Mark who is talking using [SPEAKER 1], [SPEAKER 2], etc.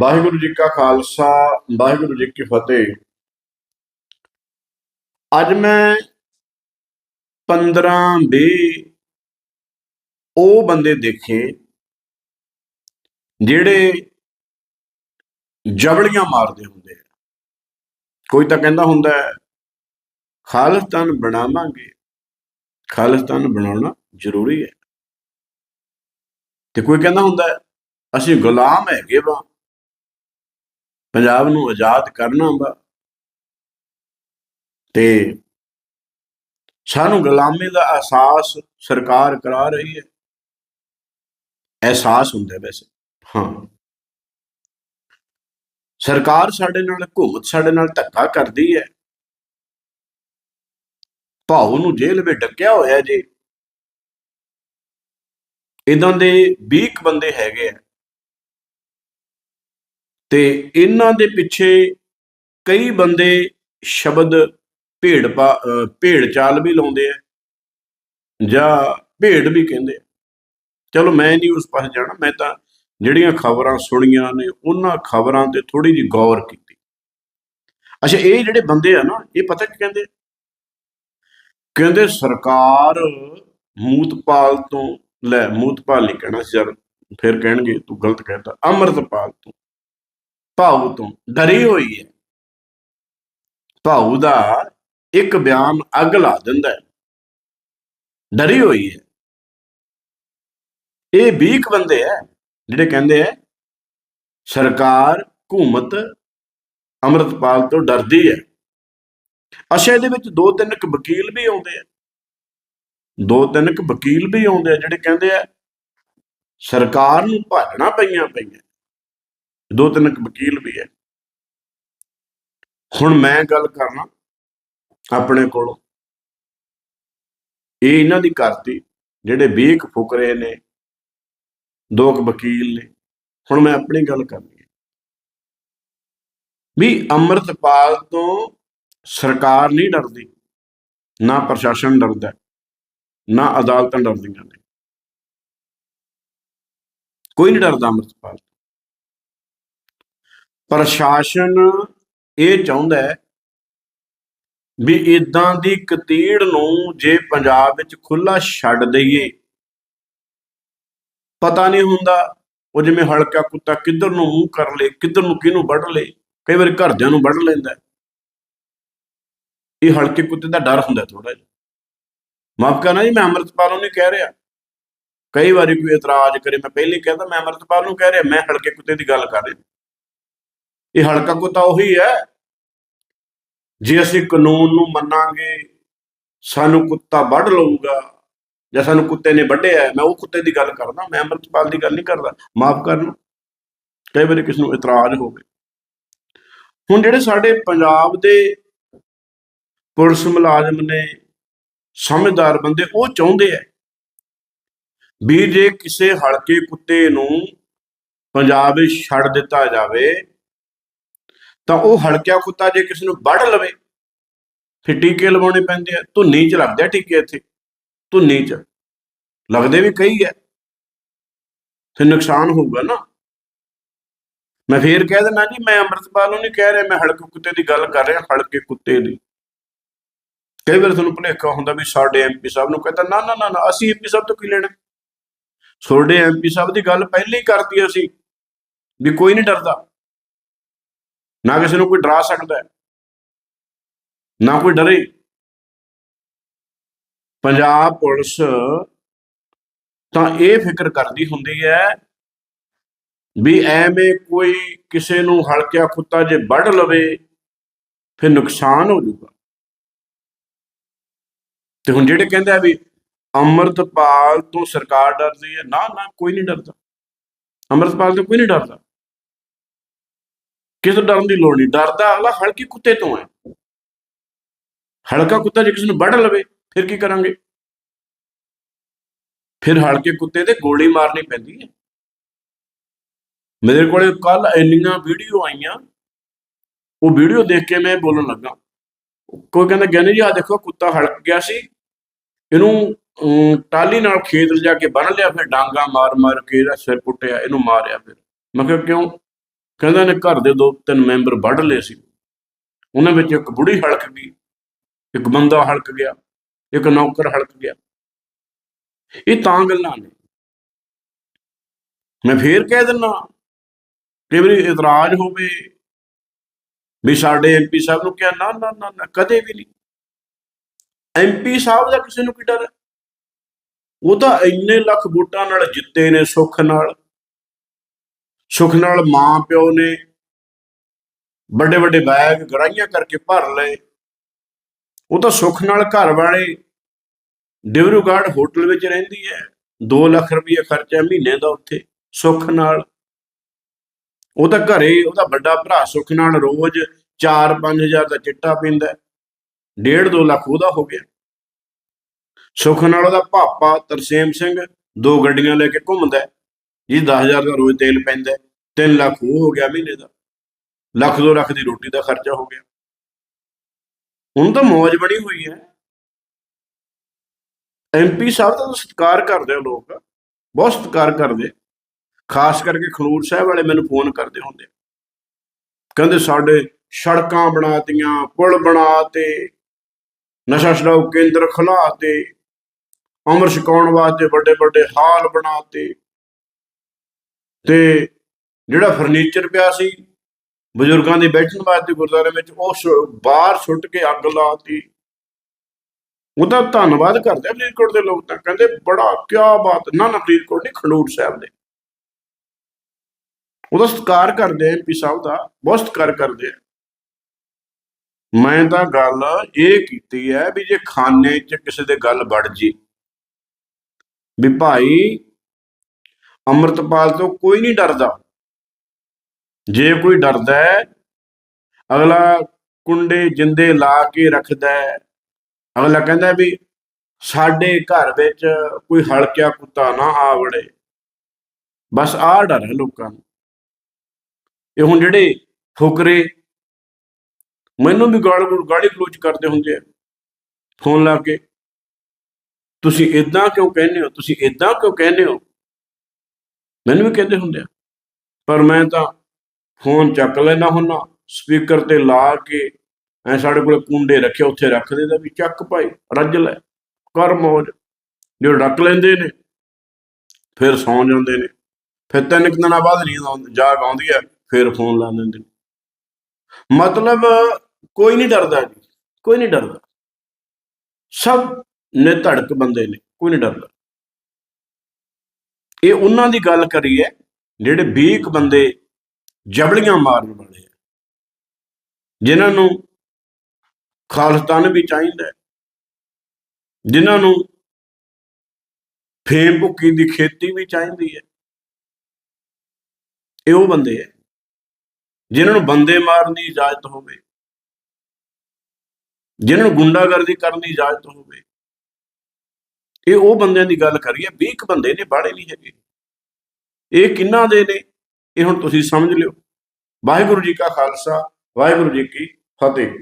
[SPEAKER 1] ਵਾਹਿਗੁਰੂ ਜੀ ਕਾ ਖਾਲਸਾ ਵਾਹਿਗੁਰੂ ਜੀ ਕੀ ਫਤਿਹ। ਅੱਜ ਮੈਂ 15 20 ਉਹ ਬੰਦੇ ਦੇਖੇ ਜਿਹੜੇ ਜਬੜੀਆਂ ਮਾਰਦੇ ਹੁੰਦੇ ਆ। ਕੋਈ ਤਾਂ ਕਹਿੰਦਾ ਹੁੰਦਾ ਹੈ, ਖਾਲਿਸਤਾਨ ਬਣਾਵਾਂਗੇ ਖਾਲਿਸਤਾਨ ਬਣਾਉਣਾ ਜ਼ਰੂਰੀ ਹੈ। ਤੇ ਕੋਈ ਕਹਿੰਦਾ ਹੁੰਦਾ ਅਸੀਂ ਗੁਲਾਮ ਹੈਗੇ ਵਾ। ਪੰਜਾਬ ਨੂੰ ਆਜ਼ਾਦ ਕਰਨਾ ਵਾ। ਤੇ ਸਾਨੂੰ ਗੁਲਾਮੀ ਦਾ ਅਹਿਸਾਸ ਸਰਕਾਰ ਕਰਾ ਰਹੀ ਹੈ। ਅਹਿਸਾਸ ਹੁੰਦਾ ਵੈਸੇ, ਹਾਂ। ਸਰਕਾਰ ਸਾਡੇ ਨਾਲ ਹਕੂਮਤ ਸਾਡੇ ਨਾਲ ਧੱਕਾ ਕਰਦੀ ਹੈ। ਭਾਉ ਨੂੰ ਜੇਲ੍ਹ ਵਿੱਚ ਡੱਕਿਆ ਹੋਇਆ ਜੀ। ਇਦਾਂ ਦੇ 20 ਬੰਦੇ ਹੈਗੇ ਆ। ਤੇ ਇਹਨਾਂ ਦੇ ਪਿੱਛੇ ਕਈ ਬੰਦੇ ਸ਼ਬਦ ਭੇੜ ਪਾ ਭੇੜ ਚਾਲ ਵੀ ਲਾਉਂਦੇ ਆ ਜਾਂ ਭੇੜ ਵੀ ਕਹਿੰਦੇ ਆ। ਚਲੋ ਮੈਂ ਨਹੀਂ ਉਸ ਪਾਸੇ ਜਾਣਾ, ਮੈਂ ਤਾਂ ਜਿਹੜੀਆਂ ਖਬਰਾਂ ਸੁਣੀਆਂ ਨੇ, ਉਹਨਾਂ ਖਬਰਾਂ ਤੇ ਥੋੜੀ ਜਿਹੀ ਗੌਰ ਕੀਤੀ। ਅੱਛਾ, ਇਹ ਜਿਹੜੇ ਬੰਦੇ ਆ ਨਾ, ਇਹ ਪਤਾ ਕੀ ਕਹਿੰਦੇ ਕਹਿੰਦੇ ਸਰਕਾਰ ਮੂਤਪਾਲ ਤੋਂ, ਲੈ ਮੂਤਪਾਲ ਨਹੀਂ ਕਹਿਣਾ ਸੀ ਯਾਰ, ਫਿਰ ਕਹਿਣਗੇ ਤੂੰ ਗਲਤ ਕਹਿਤਾ, ਅੰਮ੍ਰਿਤਪਾਲ ਤੋਂ। ਭਾਊ ਤੋਂ ਡਰੀ ਹੋਈ ਹੈ। ਭਾਊ ਦਾ ਇੱਕ ਬਿਆਨ ਅੱਗ ਲਾ ਦਿੰਦਾ ਹੈ। ਡਰੀ ਹੋਈ ਹੈ। ਇਹ 20 ਕੁ ਬੰਦੇ ਆ ਜਿਹੜੇ ਕਹਿੰਦੇ ਆ ਸਰਕਾਰ ਹਕੂਮਤ ਅੰਮ੍ਰਿਤਪਾਲ ਤੋਂ ਡਰਦੀ ਹੈ। ਅੱਛਾ ਇਹਦੇ ਵਿੱਚ ਦੋ ਤਿੰਨ ਕੁ ਵਕੀਲ ਵੀ ਆਉਂਦੇ ਆ ਦੋ ਤਿੰਨ ਕੁ ਵਕੀਲ ਵੀ ਆਉਂਦੇ ਆ ਜਿਹੜੇ ਕਹਿੰਦੇ ਆ ਸਰਕਾਰ ਨੂੰ ਭਾਜਣਾ ਪਈਆਂ ਪਈਆਂ। ਦੋ ਤਿੰਨ ਕੁ ਵਕੀਲ ਵੀ ਹੈ। ਹੁਣ ਮੈਂ ਗੱਲ ਕਰਨਾ ਆਪਣੇ ਕੋਲੋਂ। ਇਹ ਇਹਨਾਂ ਦੀ ਕਰਤੀ ਜਿਹੜੇ ਬੇਕ ਫੁਕਰੇ ਨੇ, ਦੋ ਕੁ ਵਕੀਲ ਨੇ। ਹੁਣ ਮੈਂ ਆਪਣੀ ਗੱਲ ਕਰਨੀ ਹੈ। ਵੀ ਅੰਮ੍ਰਿਤਪਾਲ ਤੋਂ ਸਰਕਾਰ ਨਹੀਂ ਡਰਦੀ, ਨਾ ਪ੍ਰਸ਼ਾਸਨ ਡਰਦਾ, ਨਾ ਅਦਾਲਤਾਂ ਡਰਦੀਆਂ ਨੇ। ਕੋਈ ਨਹੀਂ ਡਰਦਾ ਅੰਮ੍ਰਿਤਪਾਲ ਤੋਂ। ਪ੍ਰਸ਼ਾਸਨ ਇਹ ਚਾਹੁੰਦਾ ਹੈ ਵੀ ਇਦਾਂ ਦੀ ਕਤੀੜ ਨੂੰ ਜੇ ਪੰਜਾਬ ਵਿੱਚ ਖੁੱਲਾ ਛੱਡ ਦਈਏ, ਪਤਾ ਨਹੀਂ ਹੁੰਦਾ ਉਹ ਜਿਵੇਂ ਹਲਕਾ ਕੁੱਤਾ ਕਿੱਧਰ ਨੂੰ ਮੂੰਹ ਕਰ ਲੇ, ਕਿੱਧਰ ਨੂੰ ਕਿਹਨੂੰ ਵੱਢ ਲੇ, ਕਈ ਵਾਰੀ ਘਰਦਿਆਂ ਨੂੰ ਵੱਢ ਲੈਂਦਾ ਇਹ ਹਲਕੇ ਕੁੱਤੇ ਦਾ ਡਰ ਹੁੰਦਾ ਥੋੜਾ ਜਿਹਾ। ਮਾਫ ਕਰਨਾ ਜੀ, ਮੈਂ ਅੰਮ੍ਰਿਤਪਾਲ ਨੂੰ ਨਹੀਂ ਕਹਿ ਰਿਹਾ। ਕਈ ਵਾਰੀ ਕੋਈ ਇਤਰਾਜ਼ ਕਰੇ, ਮੈਂ ਪਹਿਲੇ ਕਹਿੰਦਾ ਮੈਂ ਅੰਮ੍ਰਿਤਪਾਲ ਨੂੰ ਕਹਿ ਰਿਹਾ, ਮੈਂ ਹਲਕੇ ਕੁੱਤੇ ਦੀ ਗੱਲ ਕਰ ਰਿਹਾ। ਇਹ ਹਲਕਾ ਕੁੱਤਾ ਉਹੀ ਹੈ। ਜੇ ਅਸੀਂ ਕਾਨੂੰਨ ਨੂੰ ਮੰਨਾਂਗੇ, ਸਾਨੂੰ ਕੁੱਤਾ ਵੱਢ ਲਊਗਾ ਜਾਂ ਸਾਨੂੰ ਕੁੱਤੇ ਨੇ ਵੱਢਿਆ ਮੈਂ ਉਹ ਕੁੱਤੇ ਦੀ ਗੱਲ ਕਰਦਾ, ਮੈਂ ਅੰਮ੍ਰਿਤਪਾਲ ਦੀ ਗੱਲ ਨਹੀਂ ਕਰਦਾ, ਮਾਫ ਕਰਨਾ। ਕਈ ਵਾਰੀ ਕਿਸ ਨੂੰ ਇਤਰਾਜ਼ ਹੋਵੇ ਹੁਣ ਜਿਹੜੇ ਸਾਡੇ ਪੰਜਾਬ ਦੇ ਪੁਲਿਸ ਮੁਲਾਜ਼ਮ ਨੇ, ਸਮਝਦਾਰ ਬੰਦੇ, ਉਹ ਚਾਹੁੰਦੇ ਆ ਵੀ ਜੇ ਕਿਸੇ ਹਲਕੇ ਕੁੱਤੇ ਨੂੰ ਪੰਜਾਬ ਵਿੱਚ ਛੱਡ ਦਿੱਤਾ ਜਾਵੇ ਤਾਂ ਉਹ ਹਲਕਿਆ ਕੁੱਤਾ ਜੇ ਕਿਸੇ ਨੂੰ ਵੱਢ ਲਵੇ, ਫਿਰ ਟੀਕੇ ਲਵਾਉਣੇ ਪੈਂਦੇ ਆ। ਧੁੰਨੀ ਚ ਲੱਗਦੇ ਆ ਟੀਕੇ ਇੱਥੇ। ਧੁੰਨੀ ਚ। ਲੱਗਦੇ ਵੀ ਕਈ ਆ। ਤੇ ਨੁਕਸਾਨ ਹੋਊਗਾ ਨਾ। ਮੈਂ ਫੇਰ ਕਹਿ ਦਿੰਦਾ ਜੀ, ਮੈਂ ਅੰਮ੍ਰਿਤਪਾਲ ਨੂੰ ਨਹੀਂ ਕਹਿ ਰਿਹਾ, ਮੈਂ ਹਲਕੇ ਕੁੱਤੇ ਦੀ ਗੱਲ ਕਰ ਰਿਹਾ, ਹਲਕੇ ਕੁੱਤੇ ਦੀ। ਕਈ ਵਾਰ ਤੁਹਾਨੂੰ ਭੁਲੇਖਾ ਹੁੰਦਾ ਵੀ ਸਾਡੇ ਐਮਪੀ ਸਾਹਿਬ ਨੂੰ ਕਹਿੰਦਾ, ਨਾ ਨਾ ਨਾ ਨਾ, ਅਸੀਂ ਐਮਪੀ ਸਾਹਿਬ ਤੋਂ ਕੀ ਲੈਣਾ? ਤੁਹਾਡੇ ਐਮਪੀ ਸਾਹਿਬ ਦੀ ਗੱਲ ਪਹਿਲੇ ਹੀ ਕਰਤੀ ਅਸੀਂ, ਵੀ ਕੋਈ ਨਹੀਂ ਡਰਦਾ। ਨਾ ਕਿਸੇ ਨੂੰ ਕੋਈ ਡਰਾ ਸਕਦਾ ਨਾ ਕੋਈ ਡਰੇ। ਪੰਜਾਬ ਪੁਲਿਸ ਤਾਂ ਇਹ ਫਿਕਰ ਕਰਦੀ ਹੁੰਦੀ ਹੈ ਵੀ ਐਵੇਂ ਕੋਈ ਕਿਸੇ ਨੂੰ ਹਲਕਿਆ ਕੁੱਤਾ ਜੇ ਵੱਢ ਲਵੇ, ਫਿਰ ਨੁਕਸਾਨ ਹੋ ਜਾਊਗਾ। ਤੇ ਹੁਣ ਜਿਹੜੇ ਕਹਿੰਦੇ ਆ ਵੀ ਅੰਮ੍ਰਿਤਪਾਲ ਤੋਂ ਸਰਕਾਰ ਡਰਦੀ ਹੈ, ਨਾ ਨਾ, ਕੋਈ ਨਹੀਂ ਡਰਦਾ। ਅੰਮ੍ਰਿਤਪਾਲ ਤੋਂ ਕੋਈ ਨਹੀਂ ਡਰਦਾ। ਕਿਸੇ ਤੋਂ ਡਰਨ ਦੀ ਲੋੜ ਨਹੀਂ। ਡਰਦਾ ਅਗਲਾ ਹਲਕੇ ਕੁੱਤੇ ਤੋਂ ਹੈ। ਹਲਕਾ ਕੁੱਤਾ ਜੇ ਕਿਸੇ ਨੂੰ ਵੱਢ ਲਵੇ ਫਿਰ ਕੀ ਕਰਾਂਗੇ? ਫਿਰ ਹਲਕੇ ਕੁੱਤੇ ਤੇ ਗੋਲੀ ਮਾਰਨੀ ਪੈਂਦੀ ਹੈ। ਮੇਰੇ ਕੋਲੇ ਕੱਲ ਇੰਨੀਆਂ ਵੀਡੀਓ ਆਈਆਂ। ਉਹ ਵੀਡੀਓ ਦੇਖ ਕੇ ਮੈਂ ਬੋਲਣ ਲੱਗਾ। ਕੋਈ ਕਹਿੰਦਾ ਗਿਆਨੀ ਜੀ ਆ ਦੇਖੋ ਕੁੱਤਾ ਹਲਕ ਗਿਆ ਸੀ। ਇਹਨੂੰ ਅਮ, ਟਾਲੀ ਨਾਲ ਖੇਤ ਲਿਜਾ ਕੇ ਬੰਨ ਲਿਆ ਫਿਰ ਡਾਂਗਾ ਮਾਰ ਮਾਰ ਕੇ ਇਹਦਾ ਸਿਰ ਪੁੱਟਿਆ ਇਹਨੂੰ ਮਾਰਿਆ ਫਿਰ। ਮੈਂ ਕਿਹਾ ਕਿਉਂ? ਕਹਿੰਦਾ ਨੇ ਘਰ ਦੇ ਦੋ ਤਿੰਨ ਮੈਂਬਰ ਵੱਢ ਲਏ ਸੀ। ਉਹਨਾਂ ਵਿੱਚ ਇੱਕ ਬੁੜੀ ਹਲਕ ਗਈ, ਇੱਕ ਬੰਦਾ ਹਲਕ ਗਿਆ, ਇੱਕ ਨੌਕਰ ਹਲਕ ਗਿਆ। ਇਹ ਤਾਂ ਗੱਲਾਂ ਨੇ। ਮੈਂ ਫੇਰ ਕਹਿ ਦਿੰਨਾ ਕਈ ਵਾਰੀ ਇਤਰਾਜ਼ ਹੋਵੇ ਵੀ ਸਾਡੇ ਐਮਪੀ ਸਾਹਿਬ ਨੂੰ ਕਿਹਾ, ਨਾ ਨਾ ਨਾ ਨਾ, ਕਦੇ ਵੀ ਨਹੀਂ। ਐਮਪੀ ਸਾਹਿਬ ਦਾ ਕਿਸੇ ਨੂੰ ਕੀ ਡਰ ਹੈ? ਉਹ ਤਾਂ ਇੰਨੇ ਲੱਖ ਵੋਟਾਂ ਨਾਲ ਜਿੱਤੇ ਨੇ ਸੁੱਖ ਨਾਲ। ਸੁੱਖ ਨਾਲ ਮਾਂ ਪਿਓ ਨੇ ਵੱਡੇ ਵੱਡੇ ਬੈਗ ਗੜਾਈਆਂ ਕਰਕੇ ਭਰ ਲਏ। ਉਹ ਤਾਂ ਸੁੱਖ ਨਾਲ ਘਰ ਵਾਲੇ ਡਿਵਰੂਗੜ੍ਹ ਹੋਟਲ ਵਿੱਚ ਰਹਿੰਦੀ ਹੈ। 2 ਲੱਖ ਰੁਪਏ ਖਰਚਾ ਮਹੀਨੇ ਦਾ ਉੱਥੇ ਸੁੱਖ ਨਾਲ। ਉਹ ਤਾਂ ਘਰੇ ਉਹਦਾ ਵੱਡਾ ਭਰਾ ਸੁੱਖ ਨਾਲ ਰੋਜ਼ 4-5000 ਦਾ ਚਿੱਟਾ ਪੀਂਦਾ 1.5-2 ਲੱਖ ਉਹਦਾ ਹੋ ਗਿਆ। ਸੁੱਖ ਨਾਲ ਉਹਦਾ ਪਾਪਾ ਤਰਸੇਮ ਸਿੰਘ ਦੋ ਗੱਡੀਆਂ ਲੈ ਕੇ ਘੁੰਮਦਾ ਜੀ 10000 ਦਾ ਰੋਜ਼ ਤੇਲ ਪੈਂਦਾ 3 ਲੱਖ ਉਹ ਹੋ ਗਿਆ ਮਹੀਨੇ ਦਾ। ਲੱਖ ਦੋ ਲੱਖ ਦੀ ਰੋਟੀ ਦਾ ਖਰਚਾ ਹੋ ਗਿਆ। ਹੁਣ ਤਾਂ ਮੌਜ ਬਣੀ ਹੋਈ ਹੈ। ਐਮਪੀ ਸਾਹਿਬ ਦਾ ਸਤਿਕਾਰ ਕਰਦੇ ਹੋ ਲੋਕ, ਬਹੁਤ ਸਤਿਕਾਰ ਕਰਦੇ। ਖਾਸ ਕਰਕੇ ਖਨੂਰ ਸਾਹਿਬ ਵਾਲੇ ਮੈਨੂੰ ਫੋਨ ਕਰਦੇ ਹੁੰਦੇ ਆ। ਕਹਿੰਦੇ ਸਾਡੇ ਸੜਕਾਂ ਬਣਾਤੀਆਂ, ਪੁਲ ਬਣਾਤੇ, ਨਸ਼ਾ ਛਡਾਊ ਕੇਂਦਰ ਖੁਲਾਤੇ ਅਮਰ ਛਕਾਉਣ ਵਾਸਤੇ ਵੱਡੇ ਵੱਡੇ ਹਾਲ ਬਣਾਤੇ। ਤੇ ਜਿਹੜਾ ਫਰਨੀਚਰ ਪਿਆ ਸੀ, ਬਜ਼ੁਰਗਾਂ ਦੇ ਬੈਠਣ ਵਾਸਤੇ ਗੁਰਦੁਆਰੇ ਵਿੱਚ, ਉਹ ਸੁ- ਬਾਹਰ ਸੁੱਟ ਕੇ ਅੱਗ ਲਾਤੀ। ਉਹਦਾ ਧੰਨਵਾਦ ਕਰਦੇ ਆ ਫਰੀਦਕੋਟ ਦੇ ਲੋਕ ਤਾਂ, ਕਹਿੰਦੇ ਬੜਾ ਕਿਆ ਬਾਤ ਨਾ ਨਾ ਫਰੀਦਕੋਟ ਨਹੀਂ, ਖੰਡੂਰ ਸਾਹਿਬ ਦੇ ਉਹਦਾ ਸਤਿਕਾਰ ਕਰਦੇ ਆ ਐਮਪੀ ਸਾਹਿਬ ਦਾ, ਬਹੁਤ ਸਤਿਕਾਰ ਕਰਦੇ ਆ। ਮੈਂ ਤਾਂ ਗੱਲ ਇਹ ਕੀਤੀ ਹੈ ਵੀ ਜੇ ਖਾਨੇ 'ਚ ਕਿਸੇ ਦੇ ਗੱਲ ਵੜ ਜੀ, ਵੀ ਭਾਈ ਅੰਮ੍ਰਿਤਪਾਲ ਤੋਂ ਕੋਈ ਨਹੀਂ ਡਰਦਾ। ਜੇ ਕੋਈ ਡਰਦਾ ਹੈ, ਅਗਲਾ ਕੁੰਡੇ ਜਿੰਦੇ ਲਾ ਕੇ ਰੱਖਦਾ ਹੈ। ਅਗਲਾ ਕਹਿੰਦਾ ਵੀ ਸਾਡੇ ਘਰ ਵਿੱਚ ਕੋਈ ਹਲਕਿਆ ਕੁੱਤਾ ਨਾ ਆ ਵੜੇ ਬਸ ਆਹ ਡਰ ਹੈ ਲੋਕਾਂ ਨੂੰ। ਇਹ ਹੁਣ ਜਿਹੜੇ ਫੁਕਰੇ ਮੈਨੂੰ ਵੀ ਗਾਲ ਗਾਲੀ ਗਲੋਚ ਕਰਦੇ ਹੁੰਦੇ ਆ। ਫੋਨ ਲਾ ਕੇ, ਤੁਸੀਂ ਇਦਾਂ ਕਿਉਂ ਕਹਿੰਦੇ ਹੋ? ਤੁਸੀਂ ਇਦਾਂ ਕਿਉਂ ਕਹਿੰਦੇ ਹੋ? ਮੈਨੂੰ ਵੀ ਕਹਿੰਦੇ ਹੁੰਦੇ ਆ, ਪਰ ਮੈਂ ਤਾਂ ਫੋਨ ਚੱਕ ਲੈਣਾ ਹੁੰਨਾ, ਸਪੀਕਰ ਤੇ ਲਾ ਕੇ, ਐ ਸਾਡੇ ਕੋਲ ਕੁੰਡੇ ਰੱਖੇ, ਉੱਥੇ ਰੱਖ ਦੇਦਾ ਵੀ ਚੱਕ ਭਾਈ, ਰੱਜ ਲੈ, ਕਰ ਮੌਜ। ਜੋ ਰੱਖ ਲੈਂਦੇ ਨੇ, ਫਿਰ ਸੌਂ ਜਾਂਦੇ ਨੇ, ਫਿਰ ਤਿੰਨ ਕੁ ਦਿਨਾਂ ਬਾਅਦ ਨੀਂਦ ਆਉਂਦੀ, ਜਾਗ ਆਉਂਦੀ ਹੈ ਫਿਰ ਫੋਨ ਲਾ ਦਿੰਦੇ ਨੇ। ਮਤਲਬ ਕੋਈ ਨਹੀਂ ਡਰਦਾ ਜੀ, ਕੋਈ ਨਹੀਂ ਡਰਦਾ। ਸਭ ਨੇ ਧੜਕ ਬੰਦੇ ਨੇ, ਕੋਈ ਨਹੀਂ ਡਰਦਾ। ਇਹ ਉਹਨਾਂ ਦੀ ਗੱਲ ਕਰੀ ਹੈ ਜਿਹੜੇ 20 ਬੰਦੇ ਜਬਲੀਆਂ ਮਾਰਨ ਵਾਲੇ ਆ। ਜਿਨ੍ਹਾਂ ਨੂੰ ਖਾਲਸਤਾਨ ਵੀ ਚਾਹੀਦਾ ਹੈ, ਜਿਨ੍ਹਾਂ ਨੂੰ ਫੇਮ ਭੁੱਕੀ ਦੀ ਖੇਤੀ ਵੀ ਚਾਹੀਦੀ ਹੈ। ਇਹ ਉਹ ਬੰਦੇ ਹੈ ਜਿਨ੍ਹਾਂ ਨੂੰ ਬੰਦੇ ਮਾਰਨ ਦੀ ਇਜਾਜ਼ਤ ਹੋਵੇ। ਜਿਨ੍ਹਾਂ ਨੂੰ ਗੁੰਡਾਗਰਦੀ ਕਰਨ ਦੀ ਇਜਾਜ਼ਤ ਹੋਵੇ। ਇਹ ਉਹ ਬੰਦਿਆਂ ਦੀ ਗੱਲ ਕਰੀਏ 20 ਕੁ ਬੰਦੇ ਨੇ ਬਾੜੇ ਨਹੀਂ ਹੈਗੇ। ਇਹ ਕਿੰਨਾ ਦੇ ਨੇ, ਇਹ ਹੁਣ ਤੁਸੀਂ ਸਮਝ ਲਿਓ। ਵਾਹਿਗੁਰੂ ਜੀ ਕਾ ਖਾਲਸਾ, ਵਾਹਿਗੁਰੂ ਜੀ ਕੀ ਫਤਿਹ।